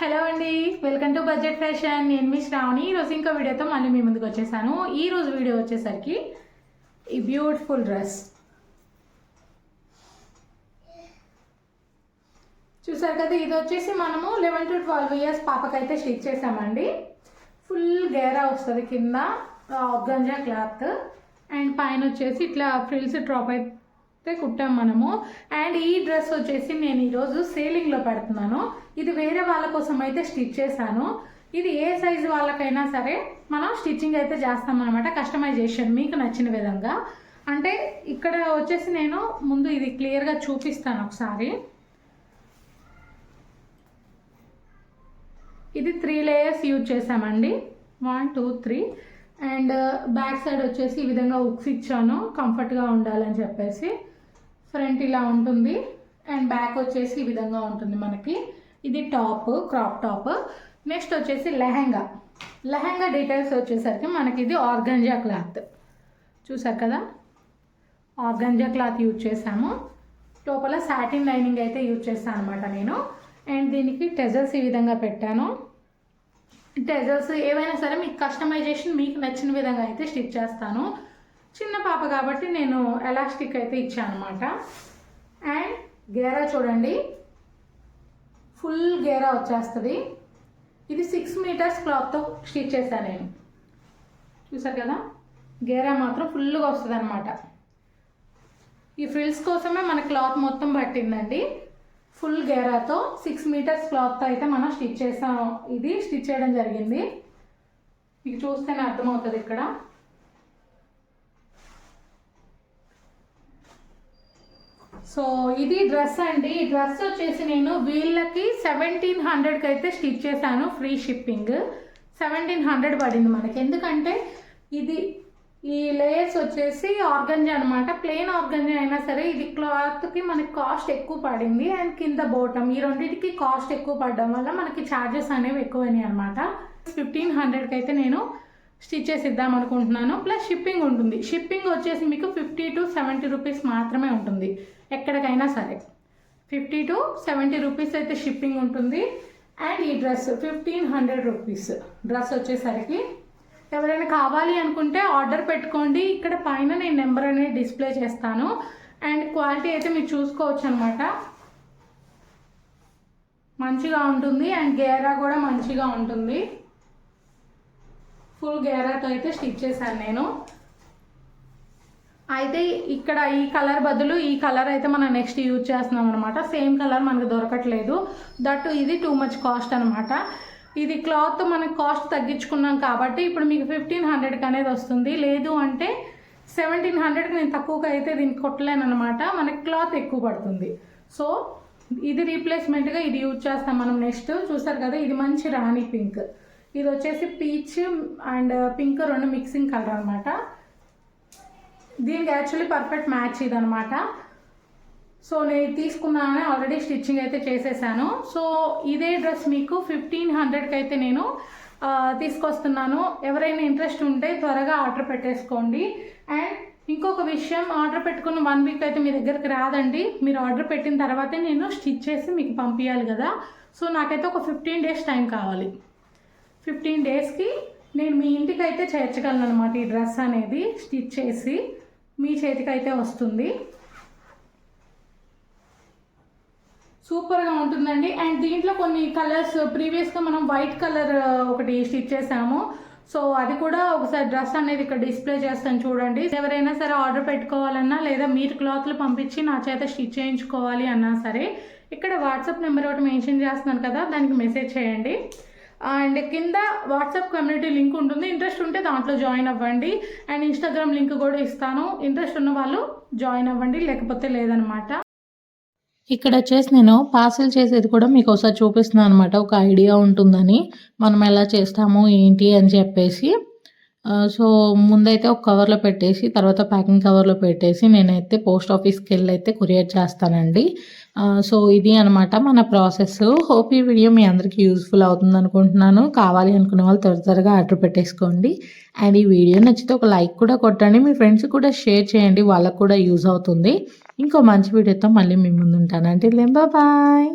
Hello అండి welcome to budget fashion. నేను మీ శ్రావణి. ఈరోజు ఇంకో వీడియోతో మళ్ళీ మీ ముందుకు వచ్చేసాను. ఈరోజు వీడియో వచ్చేసరికి ఈ బ్యూటిఫుల్ డ్రెస్ చూసారు కదా ఇది వచ్చేసి మనము లెవెన్ టు ట్వెల్వ్ ఇయర్స్ పాపకైతే స్టిచ్ చేసామండి ఫుల్ గేరా వస్తుంది కింద గంజా క్లాత్. అండ్ పైన వచ్చేసి ఇట్లా ఫ్రిల్స్ డ్రాప్ అయితే కుట్టాం మనము. అండ్ ఈ డ్రెస్ వచ్చేసి నేను ఈరోజు సేలింగ్లో పెడుతున్నాను. ఇది వేరే వాళ్ళ కోసం అయితే స్టిచ్ చేశాను. ఇది ఏ సైజు వాళ్ళకైనా సరే మనం స్టిచ్చింగ్ అయితే చేస్తాం అనమాట కస్టమైజేషన్ మీకు నచ్చిన విధంగా. అంటే ఇక్కడ వచ్చేసి నేను ముందు ఇది క్లియర్గా చూపిస్తాను ఒకసారి. ఇది త్రీ లేయర్స్ యూజ్ చేసామండి one two three. And back side వచ్చేసి ఈ విధంగా ఉక్స్ ఇచ్చాను కంఫర్ట్గా ఉండాలని చెప్పేసి. ఫ్రంట్ ఇలా ఉంటుంది అండ్ బ్యాక్ వచ్చేసి ఈ విధంగా ఉంటుంది మనకి. ఇది టాప్ క్రాప్ టాప్. నెక్స్ట్ వచ్చేసి లెహంగా. లెహంగా డీటెయిల్స్ వచ్చేసరికి మనకి ఇది ఆర్గంజా క్లాత్. చూసారు కదా? ఆర్గంజా క్లాత్ యూజ్ చేసాము లోపల సాటిన్ లైనింగ్ అయితే యూజ్ చేస్తాను అనమాట నేను. అండ్ దీనికి టెజల్స్ ఈ విధంగా పెట్టాను. టెజల్స్ ఏవైనా సరే మీకు కస్టమైజేషన్ మీకు నచ్చిన విధంగా అయితే స్టిచ్ చేస్తాను. చిన్న పాప కాబట్టి నేను ఎలాస్టిక్ అయితే ఇచ్చాను అనమాట అండ్ గేరా చూడండి. ఫుల్ గేరా వచ్చేస్తుంది. ఇది సిక్స్ మీటర్స్ క్లాత్తో స్టిచ్ చేశాను నేను. చూసారు కదా? గేరా మాత్రం ఫుల్గా వస్తుంది అనమాట ఈ ఫ్రిల్స్ కోసమే మన క్లాత్ మొత్తం పట్టిందండి. ఫుల్ గేరాతో సిక్స్ మీటర్స్ క్లాత్తో అయితే మనం స్టిచ్ చేసాం ఇది స్టిచ్ చేయడం జరిగింది. మీకు చూస్తేనే అర్థమవుతుంది ఇక్కడ. సో ఇది డ్రెస్ అండి. ఈ డ్రెస్ వచ్చేసి నేను వీళ్ళకి సెవెంటీన్ హండ్రెడ్కి అయితే స్టిచ్ చేశాను ఫ్రీ షిప్పింగ్. సెవెంటీన్ హండ్రెడ్ పడింది మనకి. ఎందుకంటే ఇది ఈ లేయర్స్ వచ్చేసి ఆర్గంజా అనమాట ప్లెయిన్ ఆర్గంజా అయినా సరే ఇది క్లాత్కి మనకి కాస్ట్ ఎక్కువ పడింది. అండ్ కింద బోటం ఈ రెండింటికి కాస్ట్ ఎక్కువ పడడం వల్ల మనకి ఛార్జెస్ అనేవి ఎక్కువైనాయి అనమాట ఫిఫ్టీన్ హండ్రెడ్కి అయితే నేను స్టిచ్ చేసి ఇద్దాం అనుకుంటున్నాను. ప్లస్ షిప్పింగ్ ఉంటుంది. షిప్పింగ్ వచ్చేసి మీకు ఫిఫ్టీ టు సెవెంటీ రూపీస్ మాత్రమే ఉంటుంది. ఎక్కడికైనా సరే. ఫిఫ్టీ టు సెవెంటీ రూపీస్ అయితే షిప్పింగ్ ఉంటుంది. అండ్ ఈ dress fifteen hundred rupees. Dress వచ్చేసరికి ఎవరైనా కావాలి అనుకుంటే ఆర్డర్ పెట్టుకోండి. ఇక్కడ పైన నేను నెంబర్ అనేది డిస్ప్లే చేస్తాను. అండ్ క్వాలిటీ అయితే మీరు చూసుకోవచ్చు అనమాట మంచిగా ఉంటుంది. అండ్ గేరా కూడా మంచిగా ఉంటుంది. ఫుల్ గేరాతో అయితే స్టిచ్ చేశాను నేను. అయితే ఇక్కడ ఈ కలర్ బదులు ఈ కలర్ అయితే మనం నెక్స్ట్ యూజ్ చేస్తున్నాం అనమాట సేమ్ కలర్ మనకు దొరకట్లేదు. దట్ ఇది టూ మచ్ కాస్ట్ అనమాట ఇది క్లాత్ మనకు కాస్ట్ తగ్గించుకున్నాం కాబట్టి ఇప్పుడు మీకు ఫిఫ్టీన్ హండ్రెడ్కి అనేది వస్తుంది. లేదు అంటే సెవెంటీన్ హండ్రెడ్కి నేను తక్కువగా అయితే దీనికి కొట్టలేను అనమాట మనకి క్లాత్ ఎక్కువ పడుతుంది. సో ఇది రీప్లేస్మెంట్గా ఇది యూజ్ చేస్తాం మనం నెక్స్ట్. చూసారు కదా ఇది మంచి రాణి పింక్. ఇది వచ్చేసి పీచ్ అండ్ పింక్ రెండు మిక్సింగ్ కలర్ అనమాట దీనికి యాక్చువల్లీ పర్ఫెక్ట్ మ్యాచ్ ఇది అనమాట సో నేను తీసుకున్నానని ఆల్రెడీ స్టిచ్చింగ్ అయితే చేసేసాను. సో ఇదే డ్రెస్ మీకు ఫిఫ్టీన్ హండ్రెడ్కి అయితే నేను తీసుకొస్తున్నాను. ఎవరైనా ఇంట్రెస్ట్ ఉంటే త్వరగా ఆర్డర్ పెట్టేసుకోండి. అండ్ ఇంకొక విషయం ఆర్డర్ పెట్టుకున్న వన్ వీక్ అయితే మీ దగ్గరికి రాదండి. మీరు ఆర్డర్ పెట్టిన తర్వాతే నేను స్టిచ్ చేసి మీకు పంపించాలి కదా. సో నాకైతే ఒక ఫిఫ్టీన్ డేస్ టైం కావాలి. ఫిఫ్టీన్ డేస్కి నేను మీ ఇంటికి అయితే చేర్చగలను అనమాట ఈ డ్రెస్ అనేది స్టిచ్ చేసి. మీ చేతికి అయితే వస్తుంది. సూపర్గా ఉంటుందండి. అండ్ దీంట్లో కొన్ని కలర్స్ ప్రీవియస్గా మనం వైట్ కలర్ ఒకటి స్టిచ్ చేసాము. సో అది కూడా ఒకసారి డ్రెస్ అనేది ఇక్కడ డిస్ప్లే చేస్తాను చూడండి. ఎవరైనా సరే ఆర్డర్ పెట్టుకోవాలన్నా లేదా మీరు క్లాత్లు పంపించి నా చేత స్టిచ్ చేయించుకోవాలి అన్నా సరే ఇక్కడ వాట్సాప్ నెంబర్ ఒకటి మెన్షన్ చేస్తున్నాను కదా దానికి మెసేజ్ చేయండి. అండ్ కింద వాట్సాప్ కమ్యూనిటీ లింక్ ఉంటుంది. ఇంట్రెస్ట్ ఉంటే దాంట్లో జాయిన్ అవ్వండి. అండ్ ఇన్స్టాగ్రామ్ లింక్ కూడా ఇస్తాను. ఇంట్రెస్ట్ ఉన్న వాళ్ళు జాయిన్ అవ్వండి లేకపోతే లేదనమాట. ఇక్కడ వచ్చేసి నేను పార్సిల్ చేసేది కూడా మీకు ఒకసారి చూపిస్తున్నాను అనమాట ఒక ఐడియా ఉంటుందని. మనం ఎలా చేస్తాము ఏంటి అని చెప్పేసి. సో ముందైతే ఒక కవర్లో పెట్టేసి తర్వాత ప్యాకింగ్ కవర్లో పెట్టేసి నేనైతే పోస్ట్ ఆఫీస్కి వెళ్ళి అయితే కొరియర్ చేస్తానండి. సో ఇది అనమాట మన ప్రాసెస్. హోప్ ఈ వీడియో మీ అందరికీ యూస్ఫుల్ అవుతుంది అనుకుంటున్నాను కావాలి అనుకునే వాళ్ళు త్వర త్వరగా ఆర్డర్ పెట్టేసుకోండి. అండ్ ఈ వీడియో నచ్చితే ఒక లైక్ కూడా కొట్టండి. మీ ఫ్రెండ్స్ కూడా షేర్ చేయండి. వాళ్ళకు కూడా యూజ్ అవుతుంది. ఇంకో మంచి వీడియోతో మళ్ళీ మీ ముందు ఉంటాను అంటే బాయ్.